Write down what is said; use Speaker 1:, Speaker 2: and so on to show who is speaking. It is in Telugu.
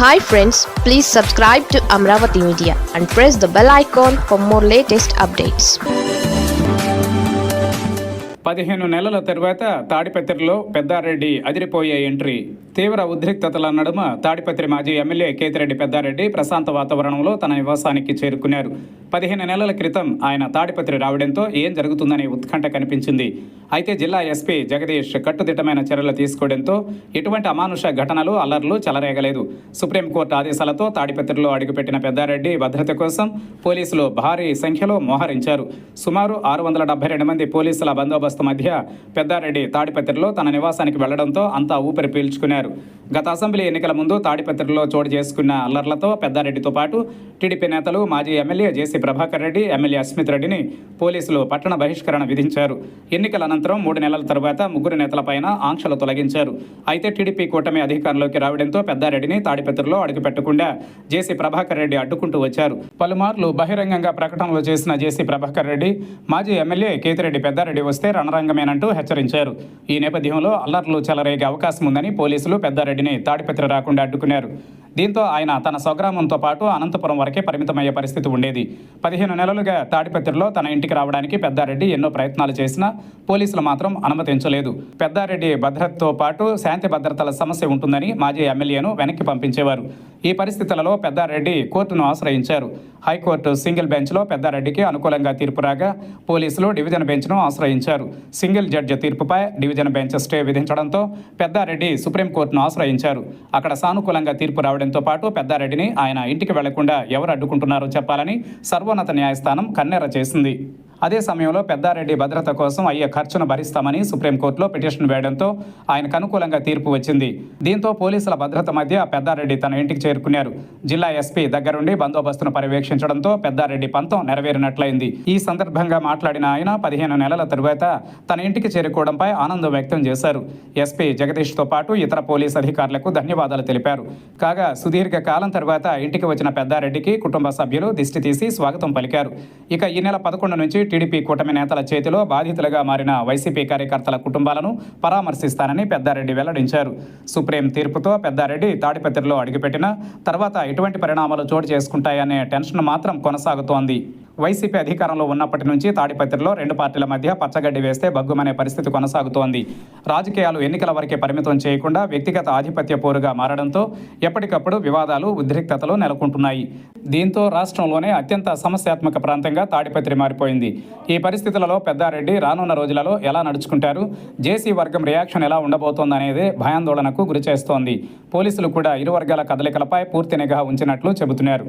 Speaker 1: Hi friends please subscribe to Amaravati media and press the bell icon for more latest updates
Speaker 2: పదిహేను నెలల తరువాత తాడిపత్రిలో పెద్దారెడ్డి అదిరిపోయే ఎంట్రీ. తీవ్ర ఉద్రిక్తతల నడుమ తాడిపత్రి మాజీ ఎమ్మెల్యే కేతిరెడ్డి పెద్దారెడ్డి ప్రశాంత వాతావరణంలో తన నివాసానికి చేరుకున్నారు. పదిహేను నెలల క్రితం ఆయన తాడిపత్రి రావడంతో ఏం జరుగుతుందనే ఉత్కంఠ కనిపించింది. అయితే జిల్లా ఎస్పీ జగదీష్ కట్టుదిట్టమైన చర్యలు తీసుకోవడంతో ఎటువంటి అమానుష ఘటనలు అల్లర్లు చెలరేగలేదు. సుప్రీంకోర్టు ఆదేశాలతో తాడిపత్రిలో అడుగుపెట్టిన పెద్దారెడ్డి భద్రత కోసం పోలీసులు భారీ సంఖ్యలో మోహరించారు. సుమారు ఆరు వందల డెబ్బై రెండు మంది పోలీసుల బందోబస్తు మధ్య పెద్దారెడ్డి తాడిపత్రిలో తన నివాసానికి వెళ్ళడంతో అంతా ఊపిరి పీల్చుకున్నారు. గత అసెంబ్లీ ఎన్నికల ముందు తాడిపత్రిలో చోటు చేసుకున్న అల్లర్లతో పెద్దారెడ్డితో పాటు టీడీపీ నేతలు మాజీ MLA JC Prabhakar Reddy MLA Asmit రెడ్డిని పోలీసులు పట్టణ బహిష్కరణ విధించారు. ఎన్నికల అనంతరం మూడు నెలల తర్వాత ముగ్గురు నేతలపైన ఆంక్షలు తొలగించారు. అయితే టీడీపీ కూటమి అధికారంలోకి రావడంతో పెద్దారెడ్డిని తాడిపత్రిలో అడుగుపెట్టకుండా జేసీ ప్రభాకర్ రెడ్డి అడ్డుకుంటూ వచ్చారు. పలుమార్లు బహిరంగంగా ప్రకటనలు చేసిన జేసీ ప్రభాకర్ రెడ్డి మాజీ ఎమ్మెల్యే కేతిరెడ్డి పెద్దారెడ్డి వస్తే రణరంగమేనంటూ హెచ్చరించారు. ఈ నేపథ్యంలో అల్లర్లు చెలరేగే అవకాశం ఉందని పోలీసులు పెద్దారెడ్డిని తాడిపత్రి రాకుండా అడ్డుకున్నారు. దీంతో ఆయన తన స్వగ్రామంతో పాటు అనంతపురం వరకే పరిమితమయ్యే పరిస్థితి ఉండేది. పదిహేను నెలలుగా తాడిపత్రిలో తన ఇంటికి రావడానికి పెద్దారెడ్డి ఎన్నో ప్రయత్నాలు చేసినా పోలీసులు మాత్రం అనుమతించలేదు. పెద్దారెడ్డి భద్రతతో పాటు శాంతి భద్రతల సమస్య ఉంటుందని మాజీ ఎమ్మెల్యేను వెనక్కి పంపించేవారు. ఈ పరిస్థితులలో పెద్దారెడ్డి కోర్టును ఆశ్రయించారు. హైకోర్టు సింగిల్ బెంచ్లో పెద్దారెడ్డికి అనుకూలంగా తీర్పు రాగా పోలీసులు డివిజన్ బెంచ్ను ఆశ్రయించారు. సింగిల్ జడ్జి తీర్పుపై డివిజన్ బెంచ్ స్టే విధించడంతో పెద్దారెడ్డి సుప్రీంకోర్టును ఆశ్రయించారు. అక్కడ సానుకూలంగా తీర్పు రావడంతో పాటు పెద్దారెడ్డిని ఆయన ఇంటికి వెళ్ళకుండా ఎవరు అడ్డుకుంటున్నారో చెప్పాలని సర్వోన్నత న్యాయస్థానం కన్నెర చేసింది. అదే సమయంలో పెద్దారెడ్డి భద్రత కోసం అయ్యే ఖర్చును భరిస్తామని సుప్రీంకోర్టులో పిటిషన్ వేయడంతో ఆయనకు అనుకూలంగా తీర్పు వచ్చింది. దీంతో పోలీసుల భద్రత మధ్య పెద్దారెడ్డి తన ఇంటికి చేరుకున్నారు. జిల్లా ఎస్పీ దగ్గరుండి బందోబస్తును పర్యవేక్షించడంతో పెద్దారెడ్డి పంతం నెరవేరినట్లయింది. ఈ సందర్భంగా మాట్లాడిన ఆయన పదిహేను నెలల తరువాత తన ఇంటికి చేరుకోవడంపై ఆనందం వ్యక్తం చేశారు. ఎస్పీ జగదీష్తో పాటు ఇతర పోలీస్ అధికారులకు ధన్యవాదాలు తెలిపారు. కాగా సుదీర్ఘ కాలం తర్వాత ఇంటికి వచ్చిన పెద్దారెడ్డికి కుటుంబ సభ్యులు దిష్టి తీసి స్వాగతం పలికారు. ఇక ఈ నెల పదకొండు నుంచి టీడీపీ కూటమి నేతల చేతిలో బాధితులుగా మారిన వైసీపీ కార్యకర్తల కుటుంబాలను పరామర్శిస్తానని పెద్దారెడ్డి వెల్లడించారు. సుప్రీం తీర్పుతో పెద్దారెడ్డి తాడిపత్రిలో అడుగుపెట్టిన తర్వాత ఎటువంటి పరిణామాలు చోటు చేసుకుంటాయనే టెన్షన్ మాత్రం కొనసాగుతోంది. వైసీపీ అధికారంలో ఉన్నప్పటి నుంచి తాడిపత్రిలో రెండు పార్టీల మధ్య పచ్చగడ్డి వేస్తే బగ్గుమనే పరిస్థితి కొనసాగుతోంది. రాజకీయాలు ఎన్నికల వరకే పరిమితం చేయకుండా వ్యక్తిగత ఆధిపత్య పోరుగా మారడంతో ఎప్పటికప్పుడు వివాదాలు ఉద్రిక్తతలు నెలకొంటున్నాయి. దీంతో రాష్ట్రంలోనే అత్యంత సమస్యాత్మక ప్రాంతంగా తాడిపత్రి మారిపోయింది. ఈ పరిస్థితులలో పెద్దారెడ్డి రానున్న రోజులలో ఎలా నడుచుకుంటారు? జేసీ వర్గం రియాక్షన్ ఎలా ఉండబోతోందనేదే భయాందోళనకు గురిచేస్తోంది. పోలీసులు కూడా ఇరు వర్గాల కదలికలపై పూర్తి నిఘా ఉంచినట్లు చెబుతున్నారు.